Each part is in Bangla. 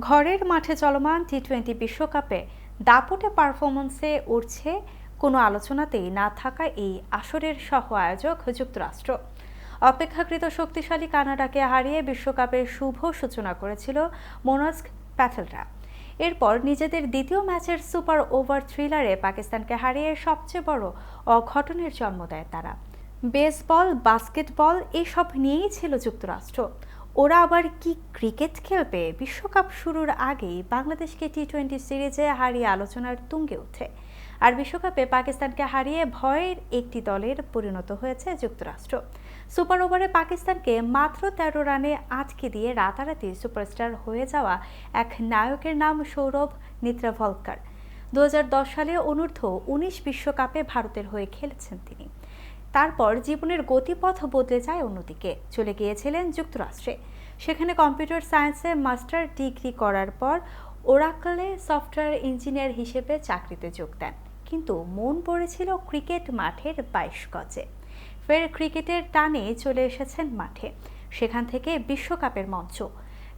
ঘরের মাঠে চলমান টি টোয়েন্টি বিশ্বকাপে দাপুটে পারফরমেন্সে উঠছে কোনো আলোচনাতেই না থাকা এই আসরের সহ আয়োজক যুক্তরাষ্ট্র। অপেক্ষাকৃত শক্তিশালী কানাডাকে হারিয়ে বিশ্বকাপের শুভ সূচনা করেছিল মোনাস্ক প্যাথেলরা। এরপর নিজেদের দ্বিতীয় ম্যাচের সুপার ওভার থ্রিলারে পাকিস্তানকে হারিয়ে সবচেয়ে বড় অঘটনের জন্ম দেয় তারা। বেসবল, বাস্কেটবল এসব নিয়েই ছিল যুক্তরাষ্ট্র। ওরা আবার কি ক্রিকেট খেলবে? বিশ্বকাপ শুরুর আগেই বাংলাদেশকে টি টোয়েন্টি সিরিজে হারিয়ে আলোচনার তুঙ্গে ওঠে। আর বিশ্বকাপে পাকিস্তানকে হারিয়ে ভয়ের একটি দলের পরিণত হয়েছে যুক্তরাষ্ট্র। সুপার ওভারে পাকিস্তানকে মাত্র তেরো রানে আটকে দিয়ে রাতারাতি সুপারস্টার হয়ে যাওয়া এক নায়কের নাম সৌরভ নিত্রাভলকার। দু হাজার দশ সালে অনূর্ধ্ব উনিশ বিশ্বকাপে ভারতের হয়ে খেলেছেন তিনি। তারপর জীবনের গতিপথ বদলে যায় অন্যদিকে। চলে গিয়েছিলেন যুক্তরাষ্ট্রে। সেখানে কম্পিউটার সায়েন্সে মাস্টার ডিগ্রি করার পর ওরাকলে সফটওয়্যার ইঞ্জিনিয়ার হিসেবে চাকরিতে যোগ দেন। কিন্তু মন পড়েছিল ক্রিকেট মাঠের বাইশ গজে। ফের ক্রিকেটের টানে চলে এসেছেন মাঠে, সেখান থেকে বিশ্বকাপের মঞ্চ।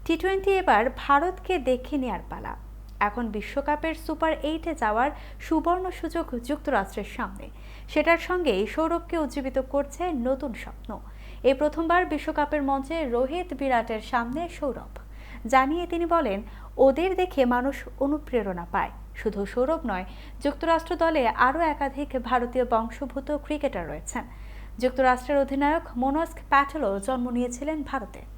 টি টোয়েন্টি এবার ভারতকে দেখে নেয়ার পালা। এখন বিশ্বকাপের সুপার এইটে যাওয়ার সুবর্ণ সুযোগ যুক্তরাষ্ট্রের সামনে। সেটার সঙ্গে সৌরভকে উজ্জীবিত করছে নতুন স্বপ্ন। এই প্রথমবার বিশ্বকাপের মঞ্চে রোহিত বিরাটের সামনে সৌরভ। জানিয়ে তিনি বলেন, ওদের দেখে মানুষ অনুপ্রেরণা পায়। শুধু সৌরভ নয়, যুক্তরাষ্ট্র দলে আরও একাধিক ভারতীয় বংশোদ্ভূত ক্রিকেটার রয়েছেন। যুক্তরাষ্ট্রের অধিনায়ক মনোস্ক প্যাটেলও জন্ম নিয়েছিলেন ভারতে।